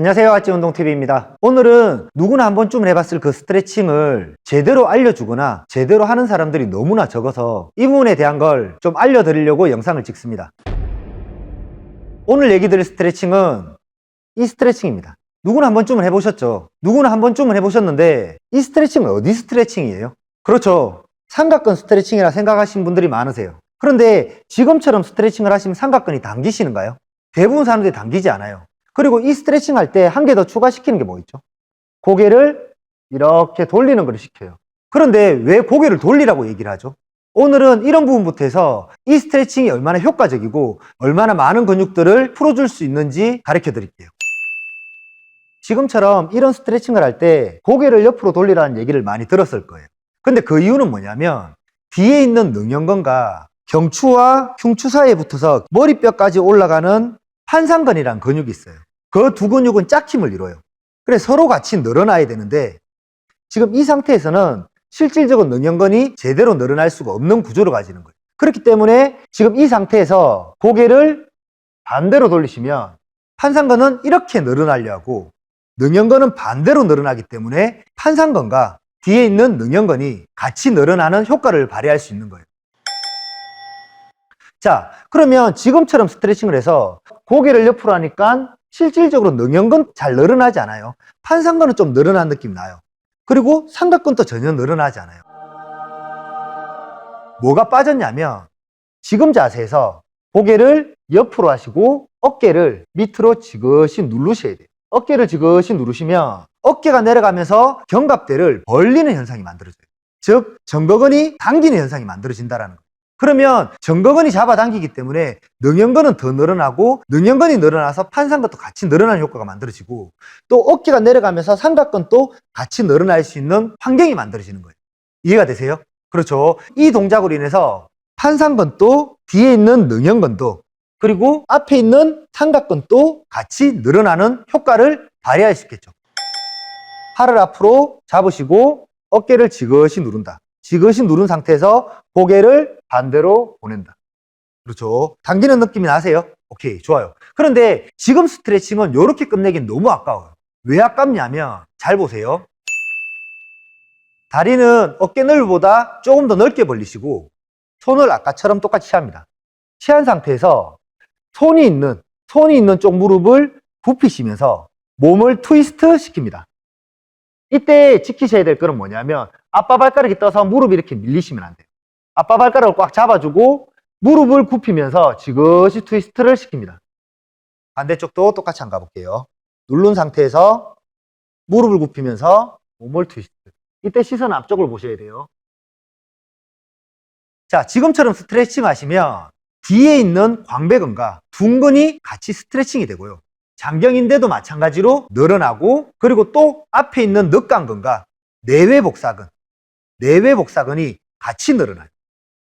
안녕하세요. 아찌운동TV입니다. 오늘은 누구나 한 번쯤은 해봤을 그 스트레칭을 제대로 알려주거나 제대로 하는 사람들이 너무나 적어서 이 부분에 대한 걸 좀 알려드리려고 영상을 찍습니다. 오늘 얘기 드릴 스트레칭은 이 스트레칭입니다. 누구나 한 번쯤은 해보셨죠? 누구나 한 번쯤은 해보셨는데 이 스트레칭은 어디 스트레칭이에요? 그렇죠. 삼각근 스트레칭이라 생각하시는 분들이 많으세요. 그런데 지금처럼 스트레칭을 하시면 삼각근이 당기시는가요? 대부분 사람들이 당기지 않아요. 그리고 이 스트레칭 할 때 한 개 더 추가시키는 게 뭐 있죠? 고개를 이렇게 돌리는 걸 시켜요. 그런데 왜 고개를 돌리라고 얘기를 하죠? 오늘은 이런 부분부터 해서 이 스트레칭이 얼마나 효과적이고 얼마나 많은 근육들을 풀어줄 수 있는지 가르쳐 드릴게요. 지금처럼 이런 스트레칭을 할 때 고개를 옆으로 돌리라는 얘기를 많이 들었을 거예요. 근데 그 이유는 뭐냐면 뒤에 있는 능형근과 경추와 흉추 사이에 붙어서 머리뼈까지 올라가는 판상근이라는 근육이 있어요. 그 두 근육은 짝힘을 이뤄요. 그래 서로 같이 늘어나야 되는데 지금 이 상태에서는 실질적인 능형근이 제대로 늘어날 수가 없는 구조를 가지는 거예요. 그렇기 때문에 지금 이 상태에서 고개를 반대로 돌리시면 판상근은 이렇게 늘어나려 하고 능형근은 반대로 늘어나기 때문에 판상근과 뒤에 있는 능형근이 같이 늘어나는 효과를 발휘할 수 있는 거예요. 자, 그러면 지금처럼 스트레칭을 해서 고개를 옆으로 하니까 실질적으로 능형근 잘 늘어나지 않아요. 판상근은 좀 늘어난 느낌 나요. 그리고 삼각근도 전혀 늘어나지 않아요. 뭐가 빠졌냐면 지금 자세에서 고개를 옆으로 하시고 어깨를 밑으로 지그시 누르셔야 돼요. 어깨를 지그시 누르시면 어깨가 내려가면서 견갑대를 벌리는 현상이 만들어져요. 즉 정거근이 당기는 현상이 만들어진다라는 거예요. 그러면 정거근이 잡아당기기 때문에 능형근은 더 늘어나고 능형근이 늘어나서 판상근도 같이 늘어나는 효과가 만들어지고 또 어깨가 내려가면서 삼각근도 같이 늘어날 수 있는 환경이 만들어지는 거예요. 이해가 되세요? 그렇죠. 이 동작으로 인해서 판상근도 뒤에 있는 능형근도 그리고 앞에 있는 삼각근도 같이 늘어나는 효과를 발휘할 수 있겠죠. 팔을 앞으로 잡으시고 어깨를 지그시 누른다. 지그시 누른 상태에서 고개를 반대로 보낸다. 그렇죠. 당기는 느낌이 나세요? 오케이, 좋아요. 그런데 지금 스트레칭은 이렇게 끝내긴 너무 아까워요. 왜 아깝냐면, 잘 보세요. 다리는 어깨 넓이보다 조금 더 넓게 벌리시고, 손을 아까처럼 똑같이 취합니다. 취한 상태에서 손이 있는, 손이 있는 쪽 무릎을 굽히시면서 몸을 트위스트 시킵니다. 이때 지키셔야 될 거는 뭐냐면, 아빠 발가락이 떠서 무릎이 이렇게 밀리시면 안 돼요. 아빠 발가락을 꽉 잡아주고 무릎을 굽히면서 지그시 트위스트를 시킵니다. 반대쪽도 똑같이 한번 가볼게요. 누른 상태에서 무릎을 굽히면서 몸을 트위스트. 이때 시선 앞쪽을 보셔야 돼요. 자, 지금처럼 스트레칭 하시면 뒤에 있는 광배근과 둔근이 같이 스트레칭이 되고요. 장경인데도 마찬가지로 늘어나고 그리고 또 앞에 있는 늑강근과 내외복사근, 내외복사근이 같이 늘어나요.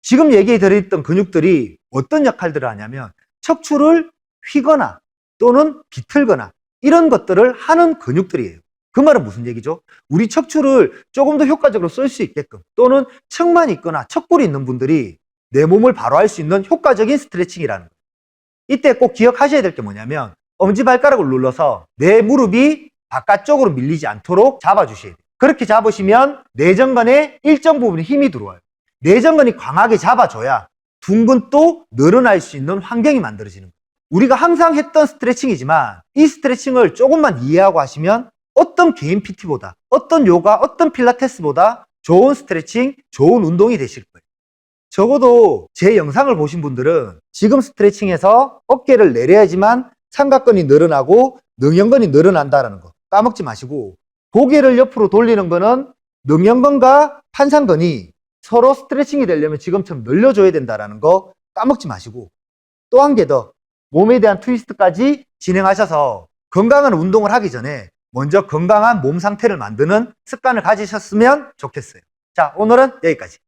지금 얘기해 드렸던 근육들이 어떤 역할들을 하냐면 척추를 휘거나 또는 비틀거나 이런 것들을 하는 근육들이에요. 그 말은 무슨 얘기죠? 우리 척추를 조금 더 효과적으로 쓸 수 있게끔 또는 척만 있거나 척골이 있는 분들이 내 몸을 바로 할 수 있는 효과적인 스트레칭이라는 거예요. 이때 꼭 기억하셔야 될 게 뭐냐면 엄지발가락을 눌러서 내 무릎이 바깥쪽으로 밀리지 않도록 잡아주셔야 돼요. 그렇게 잡으시면 내전근에 일정 부분에 힘이 들어와요. 내전근이 강하게 잡아줘야 둔근도 늘어날 수 있는 환경이 만들어지는 거예요. 우리가 항상 했던 스트레칭이지만 이 스트레칭을 조금만 이해하고 하시면 어떤 개인 PT보다 어떤 요가, 어떤 필라테스보다 좋은 스트레칭, 좋은 운동이 되실 거예요. 적어도 제 영상을 보신 분들은 지금 스트레칭에서 어깨를 내려야지만 삼각근이 늘어나고 능형근이 늘어난다는 거 까먹지 마시고 고개를 옆으로 돌리는 거는 능형근과 판상근이 서로 스트레칭이 되려면 지금처럼 늘려줘야 된다는 거 까먹지 마시고 또 한 개 더 몸에 대한 트위스트까지 진행하셔서 건강한 운동을 하기 전에 먼저 건강한 몸 상태를 만드는 습관을 가지셨으면 좋겠어요. 자, 오늘은 여기까지.